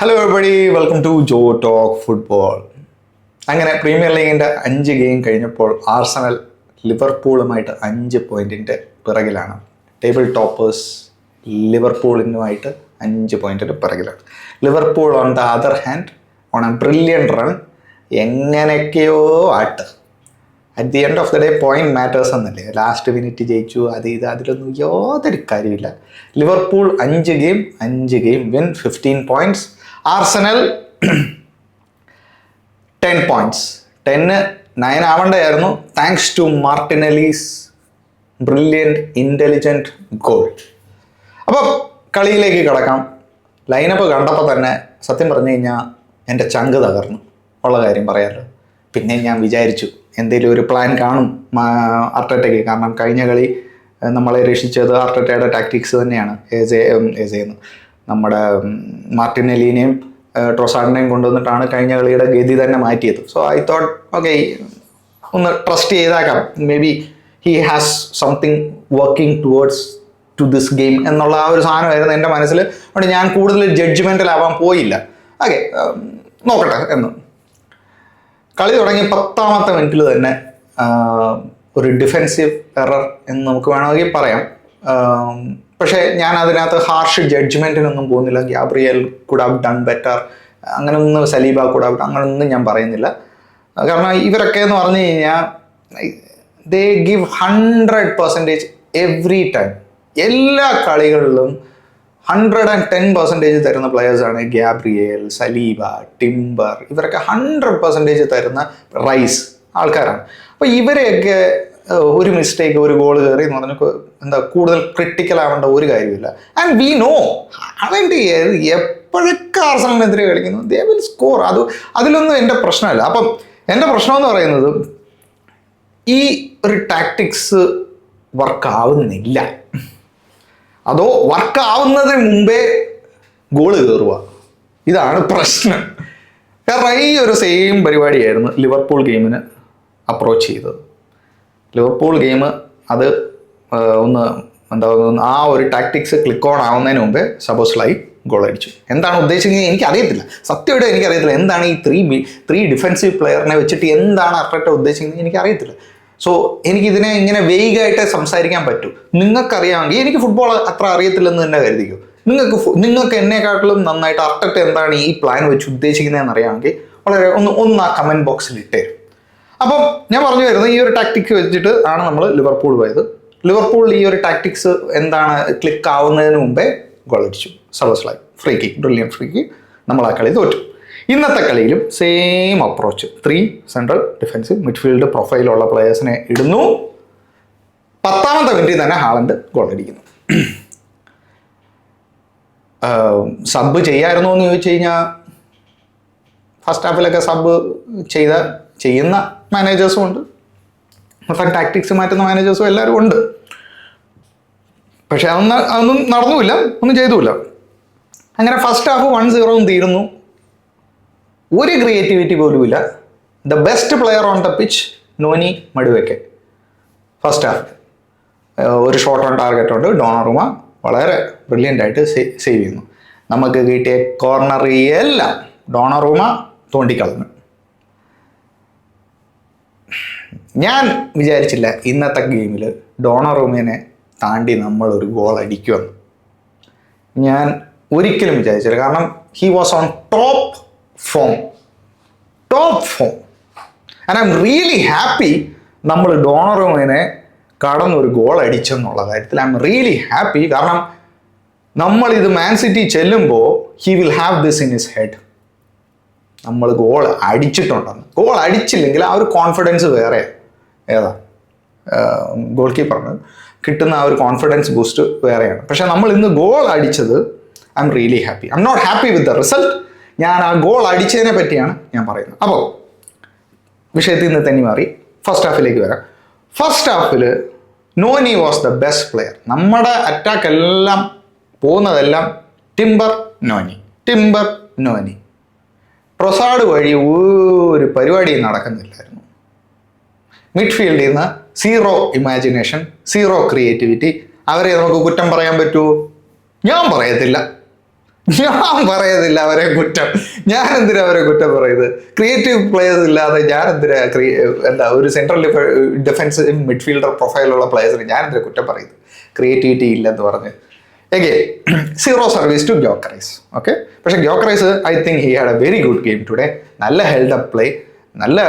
Hello every welcome to Joe talk football അങ്ങനെ premier ലീഗിന്റെ അഞ്ച് ഗെയിം കഴിഞ്ഞപ്പോൾ ആർസണൽ ലിവർപൂളുമായിട്ട് അഞ്ച് പോയിന്റിന്റെ പിറകിലാണ്. ടേബിൾ ടോപ്പേഴ്സ് ലിവർപൂളിനുമായിട്ട് അഞ്ച് പോയിന്റിന്റെ പിറകിലാണ്. Liverpool on the other hand on a brilliant run എങ്ങനെയൊക്കെയോ ആട്ട്. At the end of the day point matters എന്നല്ലേ? ലാസ്റ്റ് മിനിറ്റ് ജയിച്ചു അത് ഇത് അതിലൊന്നും യാതൊരു കാര്യമില്ല ലിവർപൂൾ അഞ്ച് ഗെയിം അഞ്ച് game win fifteen points Arsenal ten points ten nine ആവേണ്ടതായിരുന്നു. Thanks to Martinelli's brilliant intelligent goal അപ്പോൾ കളിയിലേക്ക് കിടക്കാം. ലൈനപ്പ് കണ്ടപ്പോൾ തന്നെ സത്യം പറഞ്ഞു കഴിഞ്ഞാൽ എന്റെ ചങ്ക് തകർന്നു. ഉള്ള കാര്യം പറയാമല്ലോ പിന്നെ ഞാൻ വിചാരിച്ചു എന്തെങ്കിലും ഒരു പ്ലാൻ കാണും അർട്ടറ്റയ്ക്ക്. കാരണം കഴിഞ്ഞ കളി നമ്മളെ രക്ഷിച്ചത് അർട്ടറ്റയുടെ ടാക്ടിക്സ് തന്നെയാണ്. ഏസെ ഏസെന്ന് നമ്മുടെ മാർട്ടിനെലീനെയും ട്രൊസാഡിനെയും കൊണ്ടുവന്നിട്ടാണ് കഴിഞ്ഞ കളിയുടെ ഗതി തന്നെ മാറ്റിയത്. സോ ഐ തോട്ട് ഓക്കെ ഒന്ന് trust ചെയ്താക്കാം. Maybe he has something working towards to this game എന്നുള്ള ആ ഒരു സാധനമായിരുന്നു എന്റെ മനസ്സിൽ. അതുകൊണ്ട് ഞാൻ കൂടുതൽ ജഡ്ജ്മെന്റലാവാൻ പോയില്ല. ഓക്കെ നോക്കട്ടെ എന്ന്. കളി തുടങ്ങി പത്താമത്തെ മിനിറ്റിൽ തന്നെ ഒരു ഡിഫെൻസീവ് എറർ എന്ന് നമുക്ക് വേണമെങ്കിൽ പറയാം. പക്ഷേ ഞാൻ അതിനകത്ത് ഹാർഷ് ജഡ്ജ്മെന്റിനൊന്നും പോകുന്നില്ല. Gabriel could have done better അങ്ങനൊന്നും സലീബ കുഡ് ഹാവ് അങ്ങനൊന്നും ഞാൻ പറയുന്നില്ല. കാരണം ഇവരൊക്കെ എന്ന് പറഞ്ഞു കഴിഞ്ഞാൽ they give hundred percentage every time എല്ലാ കളികളിലും ഹൺഡ്രഡ് ആൻഡ് ടെൻ പെർസെന്റേജ് തരുന്ന പ്ലെയേഴ്സാണ് ഗ്യാബ്രിയേൽ സലീബ ടിംബർ ഇവരൊക്കെ ഹൺഡ്രഡ് പെർസെന്റേജ് തരുന്ന റൈസ് ആൾക്കാരാണ്. അപ്പോൾ ഇവരെയൊക്കെ ഒരു മിസ്റ്റേക്ക് ഒരു ഗോൾ കയറി എന്ന് പറഞ്ഞാൽ എന്താ കൂടുതൽ ക്രിട്ടിക്കൽ ആവേണ്ട ഒരു കാര്യമില്ല ആൻഡ് വി നോ അതെന്റെ എപ്പോഴൊക്കെ ആർസണലിനെതിരെ കളിക്കുന്നു ദേ വിൽ സ്കോർ അത് അതിലൊന്നും എന്റെ പ്രശ്നമല്ല. അപ്പം എന്റെ പ്രശ്നം എന്ന് പറയുന്നത് ഈ ഒരു ടാക്ടിക്സ് വർക്ക് ആവുന്നില്ല. അതോ വർക്ക് ആവുന്നതിന് മുമ്പേ ഗോൾ കയറുക ഇതാണ് പ്രശ്നം. കാരണം ഈ ഒരു സെയിം പരിപാടിയായിരുന്നു ലിവർപൂൾ ഗെയിമിന് അപ്രോച്ച് ചെയ്തത്. ലിവർപൂൾ ഗെയിം അത് ഒന്ന് എന്താ ആ ഒരു ടാക്ടിക്സ് ക്ലിക്ക് ഓൺ ആവുന്നതിന് മുമ്പേ ലൈ ഗോൾ അടിച്ചു. എന്താണ് ഉദ്ദേശിക്കുന്നത്? എനിക്ക് അറിയത്തില്ല സത്യമായിട്ട് എനിക്കറിയത്തില്ല. എന്താണ് ഈ ത്രീ ത്രീ ഡിഫൻസീവ് പ്ലെയറിനെ വെച്ചിട്ട് എന്താണ് അർട്ടറ്റ ഉദ്ദേശിക്കുന്നത്? എനിക്കറിയത്തില്ല. സോ എനിക്കിതിനെ ഇങ്ങനെ വെയ്ഗായിട്ട് സംസാരിക്കാൻ പറ്റൂ. നിങ്ങൾക്കറിയാമെങ്കിൽ എനിക്ക് ഫുട്ബോൾ അത്ര അറിയത്തില്ലെന്ന് തന്നെ കരുതിക്കൂ. നിങ്ങൾക്ക് നിങ്ങൾക്ക് എന്നെക്കാട്ടിലും നന്നായിട്ട് അർട്ടറ്റ എന്താണ് ഈ പ്ലാൻ വെച്ച് ഉദ്ദേശിക്കുന്നതെന്ന് അറിയാമെങ്കിൽ വളരെ ഒന്ന് ഒന്ന് ആ കമന്റ് ബോക്സിൽ ഇട്ടേരും. അപ്പം ഞാൻ പറഞ്ഞു വരുന്നത് ഈ ഒരു ടാക്ടിക്ക് വെച്ചിട്ട് ആണ് നമ്മൾ ലിവർപൂൾ പോയത്. ലിവർപൂളിൽ ഈ ഒരു ടാക്ടിക്സ് എന്താണ് ക്ലിക്ക് ആവുന്നതിന് മുമ്പേ ഗോൾ അടിച്ചു. സബസ്ലായി free kick brilliant free kick നമ്മൾ ആ കളി തോറ്റു. ഇന്നത്തെ കളിയിലും same approach three central defensive midfield പ്രൊഫൈലുള്ള പ്ലേയേഴ്സിനെ ഇടുന്നു. പത്താമത്തെ മിനിറ്റിൽ തന്നെ ഹാളണ്ട് ഗോൾ അടിക്കുന്നു. സബ് ചെയ്യായിരുന്നു എന്ന് ചോദിച്ചു കഴിഞ്ഞാൽ ഫസ്റ്റ് ഹാഫിലൊക്കെ സബ് ചെയ്ത ചെയ്യുന്ന മാനേജേഴ്സും ഉണ്ട്. മൊത്തം ടാക്ടിക്സ് മാറ്റുന്ന മാനേജേഴ്സും എല്ലാവരും ഉണ്ട്. പക്ഷെ അതൊന്നും അതൊന്നും നടന്നുമില്ല ഒന്നും ചെയ്തുമില്ല. അങ്ങനെ ഫസ്റ്റ് ഹാഫ് വൺ സീറോയും തീരുന്നു. ഒരു ക്രിയേറ്റിവിറ്റി ഇല്ല. The best player on the pitch Noni മടുവയ്ക്ക് first half ഒരു ഷോട്ട് ഓൺ ടാർഗറ്റ് ഉണ്ട്. ഡോണറുമ വളരെ ബ്രില്യന്റ് ആയിട്ട് സേവ് ചെയ്യുന്നു. നമുക്ക് കിട്ടിയ കോർണറിയെല്ലാം ഡോണറുമ തോണ്ടിക്കളഞ്ഞു. ഞാൻ വിചാരിച്ചില്ല ഇന്നത്തെ ഗെയിമിൽ ഡോണറുമിനെ താണ്ടി നമ്മൾ ഒരു ഗോൾ അടിക്കുമെന്ന് ഞാൻ ഒരിക്കലും വിചാരിച്ചില്ല. കാരണം he was on top form top form and I am really happy നമ്മൾ ഡോണറുമിനെ കടന്നൊരു ഗോൾ അടിച്ചെന്നുള്ള കാര്യത്തിൽ ഐ എം റിയലി ഹാപ്പി കാരണം നമ്മൾ ഇത് മാൻ സിറ്റി ചെല്ലുമ്പോൾ he will have this in his head നമ്മൾ ഗോൾ അടിച്ചിട്ടുണ്ടെന്ന്. ഗോൾ അടിച്ചില്ലെങ്കിൽ ആ ഒരു കോൺഫിഡൻസ് വേറെ ഏതാ? ഗോൾ കീപ്പറിന് കിട്ടുന്ന ആ ഒരു കോൺഫിഡൻസ് ബൂസ്റ്റ് വേറെയാണ്. പക്ഷേ നമ്മൾ ഇന്ന് ഗോൾ അടിച്ചത് I'm really happy I'm not happy with the result ഞാൻ ആ ഗോൾ അടിച്ചതിനെ പറ്റിയാണ് ഞാൻ പറയുന്നത്. അപ്പോൾ വിഷയത്തിൽ നിന്ന് തന്നെ മാറി. ഫസ്റ്റ് ഹാഫിലേക്ക് വരാം. First Hafil Noni was the best player നമ്മുടെ അറ്റാക്ക് എല്ലാം പോകുന്നതെല്ലാം Timber Noni Timber Noni Trossard വഴി ഒരു പരിപാടിയും നടക്കുന്നില്ലായിരുന്നു. മിഡ്ഫീൽഡിൽ നിന്ന് സീറോ ഇമാജിനേഷൻ സീറോ ക്രിയേറ്റിവിറ്റി അവരെ നമുക്ക് കുറ്റം പറയാൻ പറ്റുമോ ഞാൻ പറയത്തില്ല. ഞാൻ പറയത്തില്ല അവരെ കുറ്റം. ഞാൻ എന്തിനാ അവരെ കുറ്റം പറയുന്നത്? ക്രിയേറ്റീവ് പ്ലേയേഴ്സ് ഇല്ലാതെ ഞാൻ എന്തിനാ എന്താ ഒരു സെൻട്രൽ ഡിഫൻസ് മിഡ്ഫീൽഡർ പ്രൊഫൈലുള്ള പ്ലേയേഴ്സിന് ഞാൻ എന്തിനാ കുറ്റം പറയുന്നത്? ക്രിയേറ്റിവിറ്റി ഇല്ലെന്ന് പറഞ്ഞ്. Again zero service to Gyokeres okay പക്ഷെ Gyokeres I think he had a very good game today നല്ല ഹെൽഡ് അപ്പ് പ്ലേ നല്ല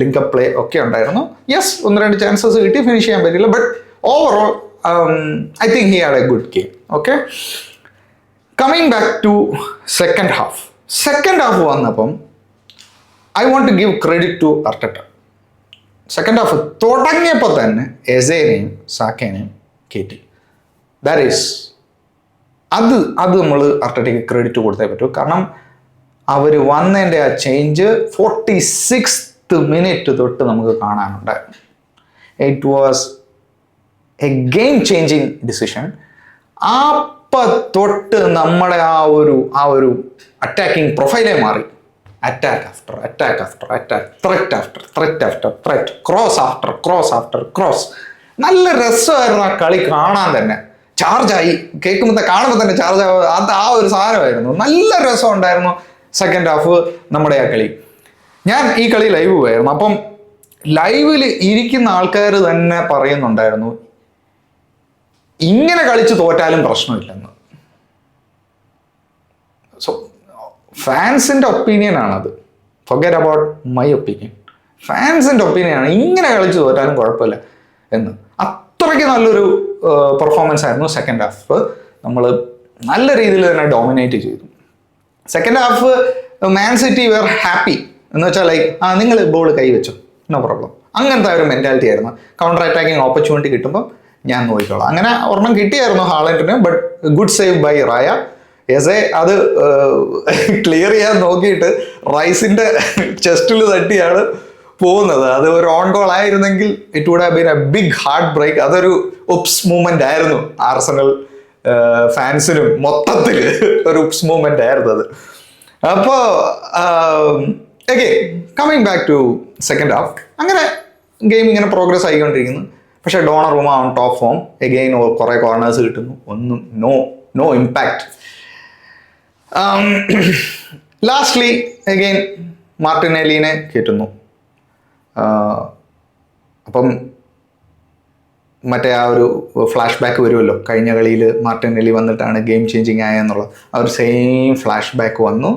ലിങ്ക് പ്ലേ ഒക്കെ ഉണ്ടായിരുന്നു. യെസ് ഒന്ന് രണ്ട് ചാൻസസ് കിട്ടി ഫിനിഷ് ചെയ്യാൻ പറ്റില്ല but overall I think he had a good game okay coming back to second half second half വന്നപ്പം I want to give credit to Arteta second half തുടങ്ങിയപ്പോൾ തന്നെ എസേനെയും സാക്കേനെയും കയറ്റി ദാറ്റ് ഈസ് അത് അത് നമ്മൾ അർട്ടട്ടയ്ക്ക് ക്രെഡിറ്റ് കൊടുത്തേ പറ്റൂ. കാരണം അവർ വന്നതിന്റെ ആ ചേഞ്ച് ഫോർട്ടി സിക്സ്ത് മിനിറ്റ് തൊട്ട് നമുക്ക് കാണാനുണ്ട്. It was a game changing decision അപ്പ തൊട്ട് നമ്മളെ ആ ഒരു ആ ഒരു അറ്റാക്കിംഗ് പ്രൊഫൈലേ മാറി. Attack after attack after attack threat after threat after threat cross after cross after cross നല്ല രസമായിരുന്നു ആ കളി കാണാൻ തന്നെ. ചാർജായി കേൾക്കുമ്പോൾ കാണുമ്പോൾ തന്നെ ചാർജ് അത് ആ ഒരു സാധനമായിരുന്നു. നല്ല രസം ഉണ്ടായിരുന്നു. സെക്കൻഡ് ഹാഫ് നമ്മുടെ ആ കളി. ഞാൻ ഈ കളി ലൈവ് പോയായിരുന്നു. അപ്പം ലൈവിൽ ഇരിക്കുന്ന ആൾക്കാർ തന്നെ പറയുന്നുണ്ടായിരുന്നു ഇങ്ങനെ കളിച്ച് തോറ്റാലും പ്രശ്നമില്ലെന്ന്. സോ ഫാൻസിന്റെ ഒപ്പീനിയൻ ആണത്. ഫൊഗറ്റ് അബൌട്ട് മൈ ഒപ്പീനിയൻ ഫാൻസിന്റെ ഒപ്പീനിയനാണ് ഇങ്ങനെ കളിച്ച് തോറ്റാലും കുഴപ്പമില്ല എന്ന്. അത്രയ്ക്ക് നല്ലൊരു പെർഫോമൻസ് ആയിരുന്നു സെക്കൻഡ് ഹാഫ് നമ്മൾ നല്ല രീതിയിൽ തന്നെ ഡോമിനേറ്റ് ചെയ്തു. Second half Man City were happy എന്ന് വെച്ചാൽ ലൈക്ക് ആ നിങ്ങൾ ബോൾ കൈവച്ചു നോ പ്രോബ്ലം അങ്ങനത്തെ ഒരു മെന്റാലിറ്റി ആയിരുന്നു. കൗണ്ടർ അറ്റാക്കിങ് ഓപ്പർച്യൂണിറ്റി കിട്ടുമ്പോൾ ഞാൻ നോക്കിക്കോളാം. അങ്ങനെ ഒരെണ്ണം കിട്ടിയായിരുന്നു ഹാളൻഡിന് but good save by Raya S എ അത് ക്ലിയർ ചെയ്യാൻ നോക്കിയിട്ട് റൈസിന്റെ ചെസ്റ്റിൽ തട്ടിയാണ് പോകുന്നത്. അത് ഒരു ഓൺ ഗോൾ ആയിരുന്നെങ്കിൽ it would have been a big heartbreak അതൊരു ഒപ്സ് മൂവ്മെന്റ് ആയിരുന്നു ആർസണൽ ഫാൻസിനും മൊത്തത്തിൽ ഒരു ഉപ്സ് മൂവ്മെന്റ് ആയിരുന്നു അത്. അപ്പോ okay coming back to second half അങ്ങനെ ഗെയിം ഇങ്ങനെ പ്രോഗ്രസ് ആയിക്കൊണ്ടിരിക്കുന്നു. പക്ഷേ Donnarumma on top form again കുറേ കോർണേഴ്സ് കിട്ടുന്നു. ഒന്നും no no impact lastly again മാർട്ടിനെലിനെ കയറ്റുന്നു അപ്പം മറ്റേ ആ ഒരു ഫ്ലാഷ് ബാക്ക് വരുമല്ലോ. കഴിഞ്ഞ കളിയിൽ മാർട്ടിനേലി വന്നിട്ടാണ് ഗെയിം ചേഞ്ചിങ് ആയെന്നുള്ളത് ആ ഒരു സെയിം ഫ്ലാഷ് ബാക്ക് വന്നു.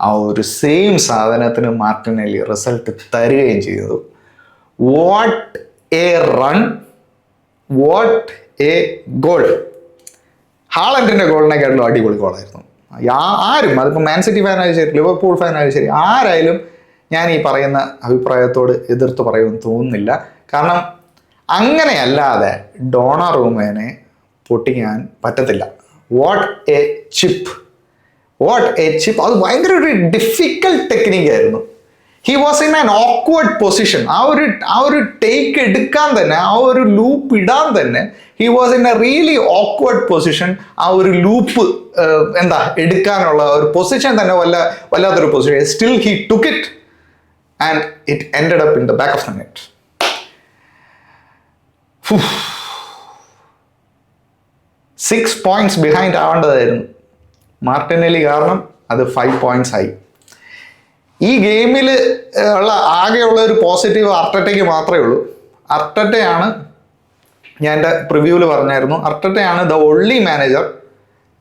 ആ ഒരു സെയിം സാധനത്തിന് മാർട്ടിനേലി റിസൾട്ട് തരികയും ചെയ്തു. What a run what a goal ഹാളൻഡിന്റെ ഗോളിനെക്കാട്ടിലും അടിപൊളി ഗോളായിരുന്നു ആരും അതിപ്പോൾ മാൻ സിറ്റി ഫാനായാലും ശരി ലിവർപൂൾ ഫാനായാലും ശരി ആരായാലും ഞാൻ ഈ പറയുന്ന അഭിപ്രായത്തോട് എതിർത്ത് പറയുമെന്ന് തോന്നുന്നില്ല. കാരണം അങ്ങനെയല്ലാതെ ഡോണ റൂമേനെ പൊട്ടിക്കാൻ പറ്റത്തില്ല. What a chip what a chip അത് ഭയങ്കര ഒരു ഡിഫിക്കൽട്ട് ടെക്നിക് ആയിരുന്നു. He was in an awkward position ആ ഒരു ആ ഒരു ടേക്ക് എടുക്കാൻ തന്നെ ആ ഒരു ലൂപ്പ് ഇടാൻ തന്നെ he was in a really awkward position ആ ഒരു ലൂപ്പ് എന്താ എടുക്കാനുള്ള ഒരു പൊസിഷൻ തന്നെ വല്ല വല്ലാത്തൊരു position still he took it and it ended up in the back of the net six points behind ആവേണ്ടതായിരുന്നു. Martinelli കാരണം അത് ഫൈവ് പോയിന്റ്സ് ആയി. ഈ ഗെയിമിൽ ഉള്ള ആകെയുള്ള ഒരു പോസിറ്റീവ് അർട്ടറ്റയ്ക്ക് മാത്രമേ ഉള്ളൂ. അർട്ടറ്റയാണ് ഞാൻ എന്റെ പ്രിവ്യൂവിൽ പറഞ്ഞായിരുന്നു. അർട്ടറ്റയാണ് ദ ഒള്ളി മാനേജർ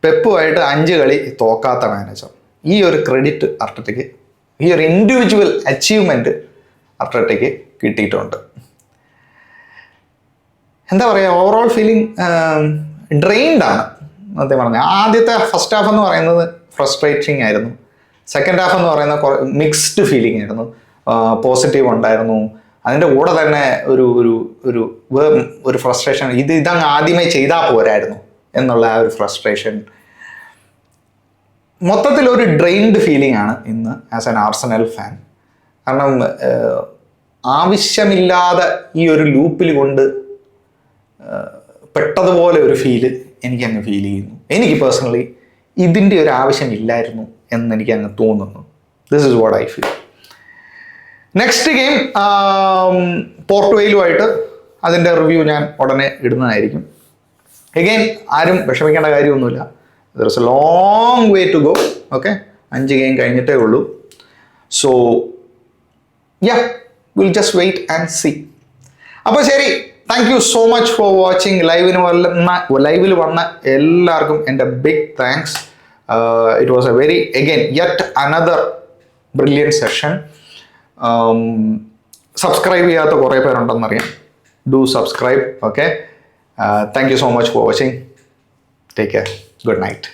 പെപ്പുമായിട്ട് അഞ്ച് കളി തോക്കാത്ത മാനേജർ ഈ ഒരു ക്രെഡിറ്റ് അർട്ടറ്റയ്ക്ക് ഈ ഒരു ഇൻഡിവിജ്വൽ അച്ചീവ്മെന്റ് അർട്ടറ്റയ്ക്ക് കിട്ടിയിട്ടുണ്ട്. എന്താ പറയുക ഓവറോൾ ഫീലിംഗ് ഡ്രെയിൻഡ് ആണ്. സത്യം പറഞ്ഞാൽ ആദ്യത്തെ ഫസ്റ്റ് ഹാഫ് എന്ന് പറയുന്നത് ഫ്രസ്ട്രേറ്റിംഗ് ആയിരുന്നു. സെക്കൻഡ് ഹാഫ് എന്ന് പറയുന്ന മിക്സ്ഡ് ഫീലിംഗ് ആയിരുന്നു. പോസിറ്റീവ് ഉണ്ടായിരുന്നു. അതിന്റെ കൂടെ തന്നെ ഒരു ഒരു ഒരു ഒരു ഫ്രസ്ട്രേഷൻ ഇത് ഇതങ്ങ് ആദ്യമേ ചെയ്താൽ പോരായിരുന്നു എന്നുള്ള ആ ഒരു ഫ്രസ്ട്രേഷൻ മൊത്തത്തിൽ ഒരു ഡ്രെയിൻഡ് ഫീലിംഗ് ആണ് ഇന്ന് ആസ് ആൻ ആർസണൽ ഫാൻ കാരണം ആവശ്യമില്ലാതെ ഈ ഒരു ലൂപ്പിൽ കൊണ്ട് പെട്ടതുപോലെ ഒരു ഫീൽ എനിക്ക് അങ്ങ് ഫീൽ ചെയ്യുന്നു. എനിക്ക് പേഴ്സണലി ഇതിന്റെ ഒരു ആവശ്യം ഇല്ലായിരുന്നു എന്ന് എനിക്ക് അങ്ങ് തോന്നുന്നു this is what I feel next game പോർട്ടുവയിലുമായിട്ട് അതിന്റെ റിവ്യൂ ഞാൻ ഉടനെ ഇടുന്നതായിരിക്കും. എഗെയിൻ ആരും വിഷമിക്കേണ്ട കാര്യമൊന്നുമില്ല. There is a long way to go okay അഞ്ച് ഗെയിം കഴിഞ്ഞിട്ടേ ഉള്ളൂ. So ya will just wait and see അപ്പോൾ ശരി thank you so much for watching ലൈവിന് വന്ന ലൈവിൽ വന്ന എല്ലാവർക്കും എന്റെ big thanks it was a very again yet another brilliant session subscribe ചെയ്യാത്ത കുറേ പേരുണ്ടെന്നറിയാം. Do subscribe okay thank you so much for watching take care good night